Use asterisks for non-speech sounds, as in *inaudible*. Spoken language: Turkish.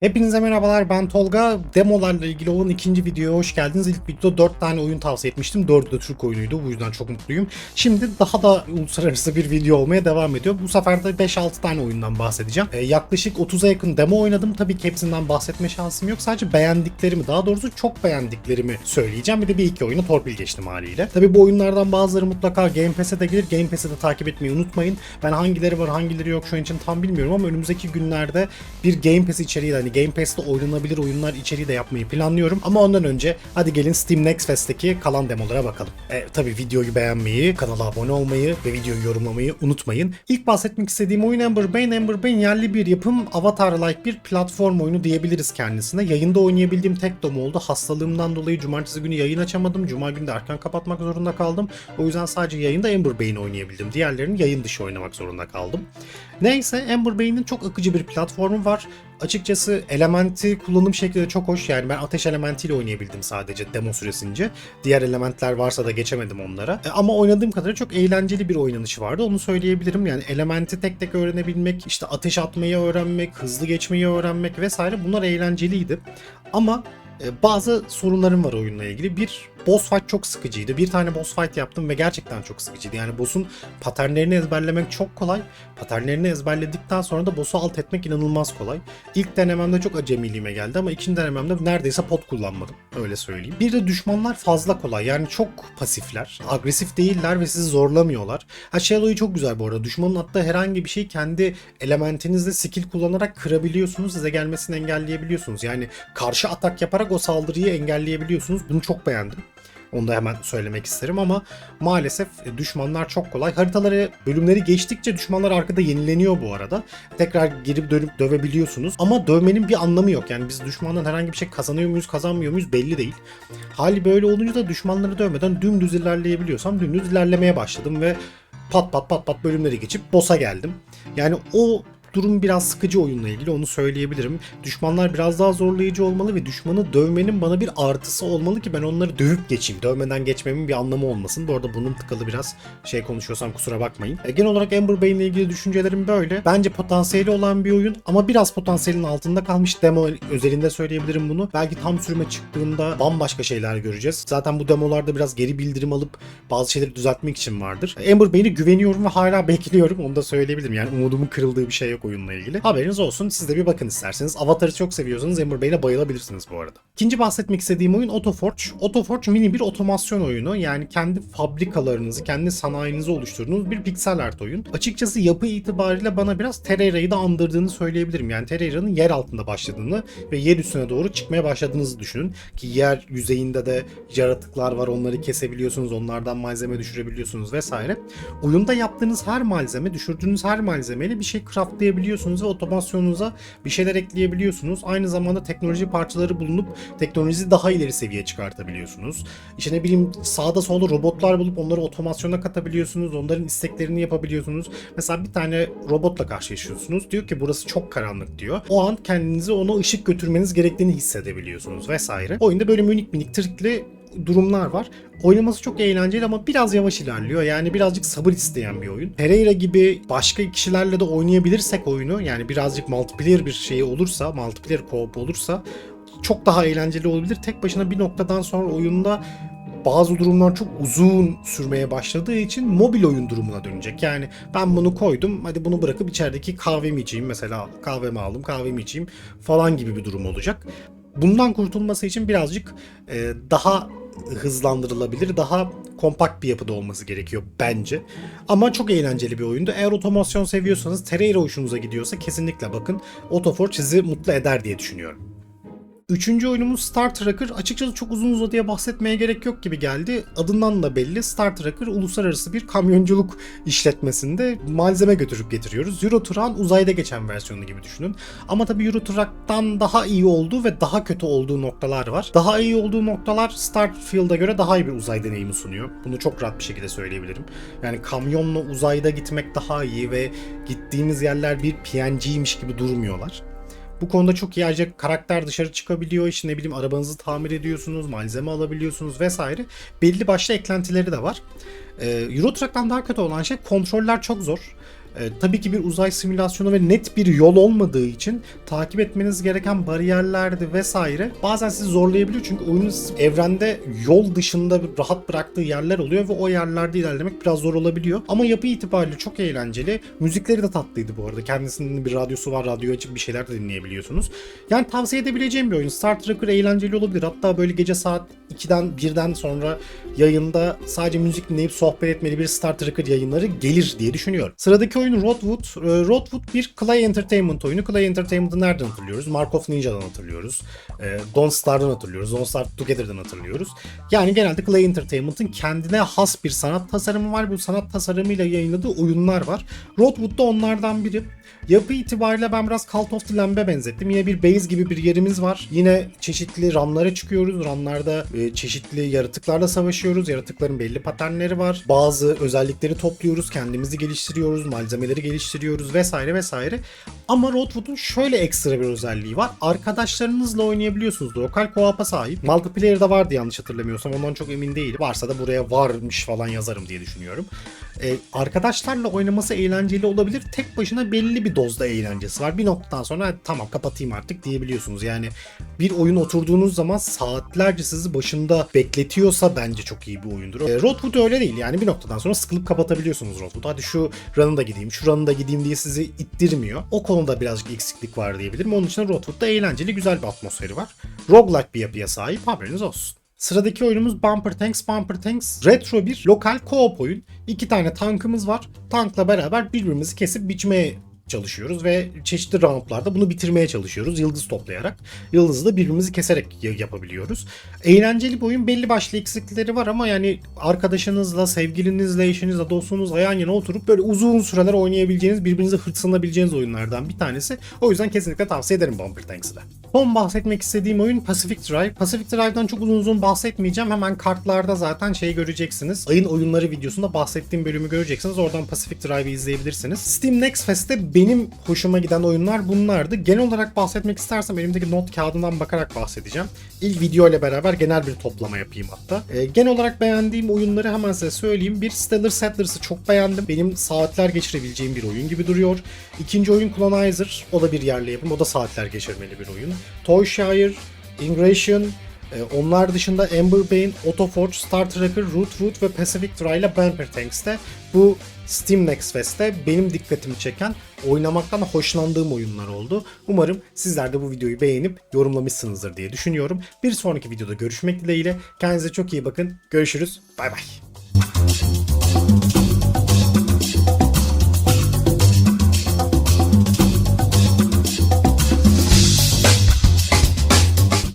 Hepinize merhabalar ben Tolga. Demolarla ilgili olan ikinci videoya hoş geldiniz. İlk videoda 4 tane oyun tavsiye etmiştim. 4'ü de Türk oyunuydu. Bu yüzden çok mutluyum. Şimdi daha da uluslararası bir video olmaya devam ediyor. Bu sefer de 5-6 tane oyundan bahsedeceğim. Ee, yaklaşık 30'a yakın demo oynadım. Tabii ki hepsinden bahsetme şansım yok. Sadece beğendiklerimi, daha doğrusu çok beğendiklerimi söyleyeceğim. Bir de bir iki oyunu torpil geçtim haliyle. Tabii bu oyunlardan bazıları mutlaka Game Pass'e de gelir. Game Pass'i de takip etmeyi unutmayın. Ben hangileri var hangileri yok şu an için tam bilmiyorum ama önümüzdeki günlerde bir Game Pass içeriği de hani Game Pass'te oynanabilir oyunlar içeriği de yapmayı planlıyorum. Ama ondan önce hadi gelin Steam Next Fest'teki kalan demolara bakalım. E, tabii videoyu beğenmeyi, kanala abone olmayı ve videoyu yorumlamayı unutmayın. İlk bahsetmek istediğim oyun Ember Bane. Ember Bane yerli bir yapım Avatar-like bir platform oyunu diyebiliriz kendisine. Yayında oynayabildiğim tek demo oldu. Hastalığımdan dolayı cumartesi günü yayın açamadım. Cuma günü de erken kapatmak zorunda kaldım. O yüzden sadece yayında Ember Bane oynayabildim. Diğerlerini yayın dışı oynamak zorunda kaldım. Neyse Ember Bane'in çok akıcı bir platformu var. Açıkçası elementi kullanım şekli de çok hoş. Yani ben ateş elementiyle oynayabildim sadece demo süresince. Diğer elementler varsa da geçemedim onlara. E, ama oynadığım kadarıyla çok eğlenceli bir oynanışı vardı. Onu söyleyebilirim. Yani elementi tek tek öğrenebilmek, işte ateş atmayı öğrenmek, hızlı geçmeyi öğrenmek vesaire bunlar eğlenceliydi. Ama bazı sorunlarım var oyunla ilgili. Bir, boss fight çok sıkıcıydı. Bir tane boss fight yaptım ve gerçekten çok sıkıcıydı. Yani boss'un paternlerini ezberlemek çok kolay. Paternlerini ezberledikten sonra da boss'u alt etmek inanılmaz kolay. İlk denememde çok acemiliğime geldi ama ikinci denememde neredeyse pot kullanmadım. Öyle söyleyeyim. Bir de düşmanlar fazla kolay. Yani çok pasifler. Agresif değiller ve sizi zorlamıyorlar. Ha Shadow'yu çok güzel bu arada. Düşmanın attığı herhangi bir şeyi kendi elementinizde skill kullanarak kırabiliyorsunuz. Size gelmesini engelleyebiliyorsunuz. Yani karşı atak yaparak o saldırıyı engelleyebiliyorsunuz. Bunu çok beğendim. Onu da hemen söylemek isterim ama maalesef e, düşmanlar çok kolay. Haritaları, bölümleri geçtikçe düşmanlar arkada yenileniyor bu arada. Tekrar girip dönüp dövebiliyorsunuz. Ama dövmenin bir anlamı yok. Yani biz düşmandan herhangi bir şey kazanıyor muyuz, kazanmıyor muyuz belli değil. Hali böyle olunca da düşmanları dövmeden dümdüz ilerleyebiliyorsam dümdüz ilerlemeye başladım ve pat pat pat pat bölümleri geçip boss'a geldim. Yani o durum biraz sıkıcı oyunla ilgili onu söyleyebilirim. Düşmanlar biraz daha zorlayıcı olmalı ve düşmanı dövmenin bana bir artısı olmalı ki ben onları dövüp geçeyim. Dövmeden geçmemin bir anlamı olmasın. Bu arada bunun tıkalı biraz şey konuşuyorsam kusura bakmayın. E, genel olarak Ember Bane ile ilgili düşüncelerim böyle. Bence potansiyeli olan bir oyun ama biraz potansiyelin altında kalmış demo özelinde söyleyebilirim bunu. Belki tam sürüme çıktığında bambaşka şeyler göreceğiz. Zaten bu demolarda biraz geri bildirim alıp bazı şeyleri düzeltmek için vardır. Ember Bane'e güveniyorum ve hala *laughs* bekliyorum. Onu da söyleyebilirim. Yani umudumun kırıldığı bir şey yok oyunla ilgili. Haberiniz olsun. Siz de bir bakın isterseniz. Avatar'ı çok seviyorsanız Ember Bane'e bayılabilirsiniz bu arada. İkinci bahsetmek istediğim oyun Autoforge. Autoforge mini bir otomasyon oyunu. Yani kendi fabrikalarınızı, kendi sanayinizi oluşturduğunuz bir piksel art oyun. Açıkçası yapı itibariyle bana biraz Terraria'yı da andırdığını söyleyebilirim. Yani Terraria'nın yer altında başladığını ve yer üstüne doğru çıkmaya başladığınızı düşünün. Ki yer yüzeyinde de yaratıklar var. Onları kesebiliyorsunuz. Onlardan malzeme düşürebiliyorsunuz vesaire. Oyunda yaptığınız her malzeme, düşürdüğünüz her malzemeyle bir şey craftlayabiliyorsunuz ve otomasyonunuza bir şeyler ekleyebiliyorsunuz. Aynı zamanda teknoloji parçaları bulunup teknolojiyi daha ileri seviyeye çıkartabiliyorsunuz. İşte ne bileyim sağda solda robotlar bulup onları otomasyona katabiliyorsunuz. Onların isteklerini yapabiliyorsunuz. Mesela bir tane robotla karşılaşıyorsunuz. Diyor ki burası çok karanlık diyor. O an kendinizi ona ışık götürmeniz gerektiğini hissedebiliyorsunuz vesaire. Oyunda böyle minik minik trikli durumlar var. Oynaması çok eğlenceli ama biraz yavaş ilerliyor. Yani birazcık sabır isteyen bir oyun. Pereira gibi başka kişilerle de oynayabilirsek oyunu yani birazcık multiplayer bir şey olursa, multiplayer co-op olursa çok daha eğlenceli olabilir. Tek başına bir noktadan sonra oyunda bazı durumlar çok uzun sürmeye başladığı için mobil oyun durumuna dönecek. Yani ben bunu koydum hadi bunu bırakıp içerideki kahvemi içeyim mesela kahvemi aldım kahvemi içeyim falan gibi bir durum olacak. Bundan kurtulması için birazcık e, daha hızlandırılabilir, daha kompakt bir yapıda olması gerekiyor bence. Ama çok eğlenceli bir oyundu. Eğer otomasyon seviyorsanız, Terraria hoşunuza gidiyorsa kesinlikle bakın. Autoforge sizi mutlu eder diye düşünüyorum. Üçüncü oyunumuz Star Tracker. Açıkçası çok uzun uzadıya bahsetmeye gerek yok gibi geldi. Adından da belli. Star Tracker uluslararası bir kamyonculuk işletmesinde malzeme götürüp getiriyoruz. Euro Truck'ın uzayda geçen versiyonu gibi düşünün. Ama tabii Euro Truck'tan daha iyi olduğu ve daha kötü olduğu noktalar var. Daha iyi olduğu noktalar Starfield'a göre daha iyi bir uzay deneyimi sunuyor. Bunu çok rahat bir şekilde söyleyebilirim. Yani kamyonla uzayda gitmek daha iyi ve gittiğimiz yerler bir PNG'ymiş gibi durmuyorlar. Bu konuda çok iyi. Ayrıca karakter dışarı çıkabiliyor. İşte ne bileyim arabanızı tamir ediyorsunuz, malzeme alabiliyorsunuz vesaire. Belli başlı eklentileri de var. Ee, Euro Truck'tan daha kötü olan şey kontroller çok zor. E, tabii ki bir uzay simülasyonu ve net bir yol olmadığı için takip etmeniz gereken bariyerlerdi vesaire bazen sizi zorlayabiliyor çünkü oyunun evrende yol dışında rahat bıraktığı yerler oluyor ve o yerlerde ilerlemek biraz zor olabiliyor. Ama yapı itibariyle çok eğlenceli. Müzikleri de tatlıydı bu arada. Kendisinin bir radyosu var. Radyo açıp bir şeyler de dinleyebiliyorsunuz. Yani tavsiye edebileceğim bir oyun. Star Tracker eğlenceli olabilir. Hatta böyle gece saat 2'den 1'den sonra yayında sadece müzik dinleyip sohbet etmeli bir Star Tracker yayınları gelir diye düşünüyorum. Sıradaki oyun Rodwood. Ee, Rodwood bir Clay Entertainment oyunu. Clay Entertainment'ı nereden hatırlıyoruz? Mark of Ninja'dan hatırlıyoruz. Ee, Don't Star'dan hatırlıyoruz. Don't Starve Together'dan hatırlıyoruz. Yani genelde Clay Entertainment'ın kendine has bir sanat tasarımı var. Bu sanat tasarımıyla yayınladığı oyunlar var. Rodwood da onlardan biri. Yapı itibariyle ben biraz Cult of the Lamb'e benzettim. Yine bir base gibi bir yerimiz var. Yine çeşitli ranlara çıkıyoruz. Ranlarda e, çeşitli yaratıklarla savaşıyoruz. Yaratıkların belli paternleri var. Bazı özellikleri topluyoruz. Kendimizi geliştiriyoruz. Malzemeleri geliştiriyoruz vesaire vesaire. Ama Rodwood'un şöyle ekstra bir özelliği var. Arkadaşlarınızla oynayabiliyorsunuz. Lokal co-op'a sahip. Multiplayer'da vardı yanlış hatırlamıyorsam. Ondan çok emin değilim. Varsa da buraya varmış falan yazarım diye düşünüyorum. Ee, arkadaşlarla oynaması eğlenceli olabilir. Tek başına belli bir dozda eğlencesi var. Bir noktadan sonra tamam kapatayım artık diyebiliyorsunuz. Yani bir oyun oturduğunuz zaman saatlerce sizi başında bekletiyorsa bence çok iyi bir oyundur. Ee, Rodwood öyle değil. Yani bir noktadan sonra sıkılıp kapatabiliyorsunuz Rodwood'u. Hadi şu run'ı da gideyim, şu run'ı da gideyim diye sizi ittirmiyor. O konuda birazcık eksiklik var diyebilirim. Onun için Rodwood'da eğlenceli, güzel bir atmosferi var. Roguelike bir yapıya sahip haberiniz olsun. Sıradaki oyunumuz Bumper Tanks. Bumper Tanks retro bir lokal co-op oyun. İki tane tankımız var. Tankla beraber birbirimizi kesip biçmeye çalışıyoruz ve çeşitli roundlarda bunu bitirmeye çalışıyoruz yıldız toplayarak. Yıldızı da birbirimizi keserek ya- yapabiliyoruz. Eğlenceli bir oyun belli başlı eksiklikleri var ama yani arkadaşınızla, sevgilinizle, eşinizle, dostunuzla yan yana oturup böyle uzun süreler oynayabileceğiniz, birbirinize hırslanabileceğiniz oyunlardan bir tanesi. O yüzden kesinlikle tavsiye ederim Bumper Tanks'ı da. Son bahsetmek istediğim oyun Pacific Drive. Pacific Drive'dan çok uzun uzun bahsetmeyeceğim. Hemen kartlarda zaten şey göreceksiniz. Ayın oyunları videosunda bahsettiğim bölümü göreceksiniz. Oradan Pacific Drive'ı izleyebilirsiniz. Steam Next Fest'te benim hoşuma giden oyunlar bunlardı. Genel olarak bahsetmek istersem elimdeki not kağıdından bakarak bahsedeceğim. İlk video ile beraber genel bir toplama yapayım hatta. Ee, genel olarak beğendiğim oyunları hemen size söyleyeyim. Bir Stellar Settlers'ı çok beğendim. Benim saatler geçirebileceğim bir oyun gibi duruyor. İkinci oyun Colonizer. O da bir yerli yapım. O da saatler geçirmeli bir oyun. Toyshire, Ingration, e, onlar dışında Amber Bane, Autoforge, Star Tracker, Rootwood ve Pacific Drive ile Bumper Tanks'te bu Steam Next Fest'te benim dikkatimi çeken, oynamaktan hoşlandığım oyunlar oldu. Umarım sizler de bu videoyu beğenip yorumlamışsınızdır diye düşünüyorum. Bir sonraki videoda görüşmek dileğiyle. Kendinize çok iyi bakın. Görüşürüz. Bay bay.